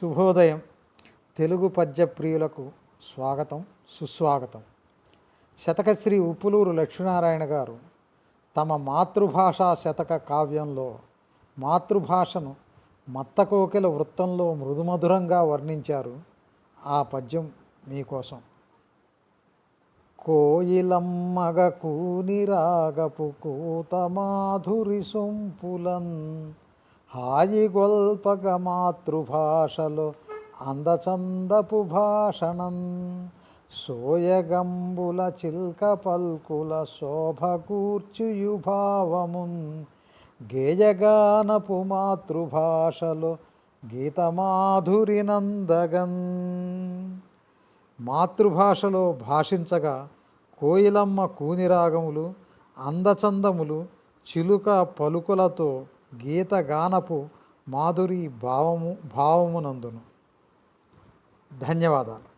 శుభోదయం. తెలుగు పద్య ప్రియులకు స్వాగతం సుస్వాగతం. శతకశ్రీ ఉప్పులూరు లక్ష్మీనారాయణ గారు తమ మాతృభాషా శతక కావ్యంలో మాతృభాషను మత్తకోకిల వృత్తంలో మృదుమధురంగా వర్ణించారు ఆ పద్యం మీకోసం. కోయిలమ్మగ కూనిరాగపు కూత మాధురి సొంపులన్ హాయిగొల్పగ మాతృభాషలో అందచందపు భాషణం. సోయగంబుల చిల్క పల్కుల శోభకూర్చుయుభావమున్. భావమున్ గేయగానపు మాతృభాషలో గీతమాధురి నందగన్ మాతృభాషలో భాషించగా కోయిలమ్మ కూనిరాగములు అందచందములు చిలుక పలుకులతో గీతగానపు మాధురి భావము భావమునందును. ధన్యవాదాలు.